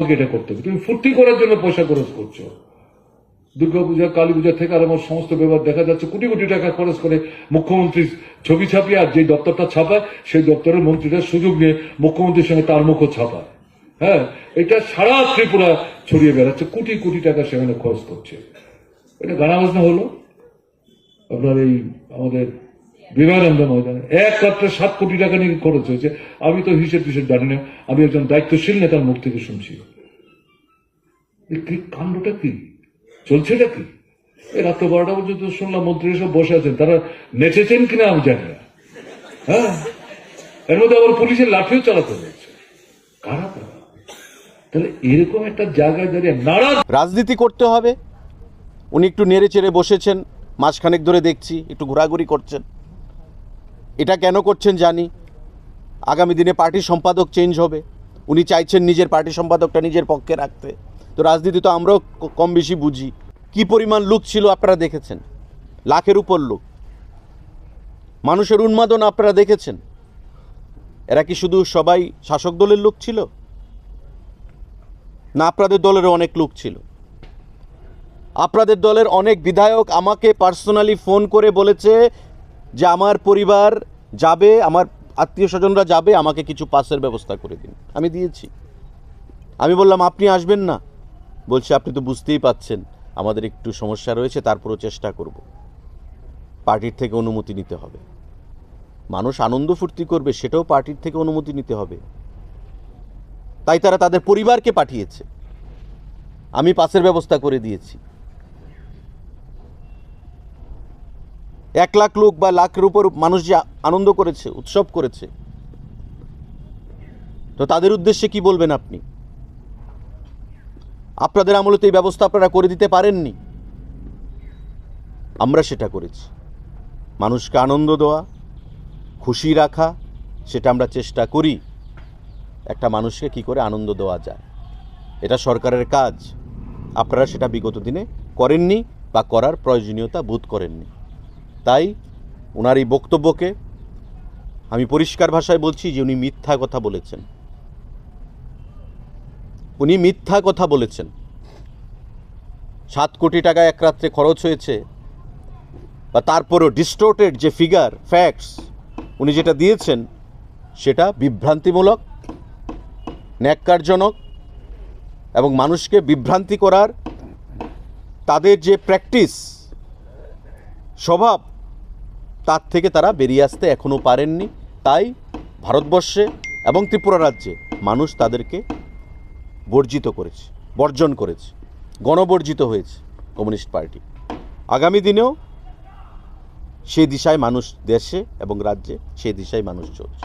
এটা করতে হবে। তুমি ফুর্তি করার জন্য পয়সা খরচ করছ। দুর্গাপূজা কালী পূজা থেকে আরম্ভ সমস্ত ব্যাপার দেখা যাচ্ছে, কোটি কোটি টাকা খরচ করে মুখ্যমন্ত্রীর ছবি ছাপিয়ে আর যে দপ্তরটা ছাপায়, সেই দপ্তরের মন্ত্রীরা সুযোগ নিয়ে মুখ্যমন্ত্রীর সঙ্গে তার মুখও ছাপায়। হ্যাঁ এটা সারা ত্রিপুরা ছড়িয়ে বেড়াচ্ছে, কোটি কোটি টাকা সেখানে খরচ করছে। এটা গানা বাজনা হলো। আপনার এই আমাদের বিবেকানন্দ ময়দানে। এক রাত্রে সাত কোটি টাকা নিয়ে খরচ হয়েছে। আমি তো হিসেব টিসেব জানি না। আমি একজন দায়িত্বশীল নেতার মুখ থেকে শুনছি। কাণ্ডটা কি? চলছেটা কি? এই রাত্র বারোটা পর্যন্ত শুনলাম মন্ত্রী সব বসে আছেন। তারা নেচেছেন কিনা আমি জানি না। হ্যাঁ? এর মধ্যে আবার পুলিশের লাঠিও চালাতে হয়েছে। কারা তাহলে এরকম একটা জায়গায় দাঁড়িয়ে রাজনীতি করতে হবে। উনি একটু নেড়ে চেড়ে বসেছেন। মাসখানেক ধরে দেখছি, একটু ঘোরাঘুরি করছেন। এটা কেন করছেন জানি? আগামী দিনে পার্টির সম্পাদক চেঞ্জ হবে। উনি চাইছেন নিজের পার্টি সম্পাদকটা নিজের পক্ষে রাখতে। তো রাজনীতি তো আমরাও কম বেশি বুঝি। কি পরিমাণ লোক ছিল আপনারা দেখেছেন? লাখের উপর লোক। মানুষের উন্মাদন আপনারা দেখেছেন? এরা কি শুধু সবাই শাসক দলের লোক ছিল? না, আপনাদের দলেরও অনেক লোক ছিল। আপনাদের দলের অনেক বিধায়ক আমাকে পার্সোনালি ফোন করে বলেছে যে, আমার পরিবার যাবে, আমার আত্মীয় স্বজনরা যাবে, আমাকে কিছু পাসের ব্যবস্থা করে দিন। আমি দিয়েছি। আমি বললাম, আপনি আসবেন না? বলছে, আপনি তো বুঝতেই পাচ্ছেন, আমাদের একটু সমস্যা রয়েছে, তারপরও চেষ্টা করব। পার্টির থেকে অনুমতি নিতে হবে। মানুষ আনন্দ ফুর্তি করবে, সেটাও পার্টির থেকে অনুমতি নিতে হবে। তাই তারা তাদের পরিবারকে পাঠিয়েছে। আমি পাসের ব্যবস্থা করে দিয়েছি। এক লাখ লোক বা লাখের উপর মানুষ যে আনন্দ করেছে, উৎসব করেছে, তো তাদের উদ্দেশ্যে কি বলবেন আপনি? আপনাদের আমলে তো এই ব্যবস্থা আপনারা করে দিতে পারেননি। আমরা সেটা করেছি। মানুষকে আনন্দ দেওয়া, খুশি রাখা, সেটা আমরা চেষ্টা করি। একটা মানুষকে কি করে আনন্দ দেওয়া যায়? এটা সরকারের কাজ। আপনারা সেটা বিগত দিনে করেননি বা করার প্রয়োজনীয়তা বোধ করেননি। তাই ওনার এই বক্তব্যকে আমি পরিষ্কার ভাষায় বলছি যে উনি মিথ্যা কথা বলেছেন। উনি মিথ্যা কথা বলেছেন। সাত কোটি টাকা এক রাত্রে খরচ হয়েছে বা তারপরও ডিস্টোর্টেড যে ফিগার ফ্যাক্টস উনি যেটা দিয়েছেন সেটা বিভ্রান্তিমূলক, ন্যাক্কারজনক এবং মানুষকে বিভ্রান্তি করার তাদের যে প্র্যাকটিস স্বভাব তার থেকে তারা বেরিয়ে আসতে এখনও পারেননি। তাই ভারতবর্ষে এবং ত্রিপুরা রাজ্যে মানুষ তাদেরকে বর্জিত করেছে, বর্জন করেছে, গণবর্জিত হয়েছে কমিউনিস্ট পার্টি। আগামী দিনেও সেই দিশায় মানুষ দেশে এবং রাজ্যে সেই দিশায় মানুষ চলছে।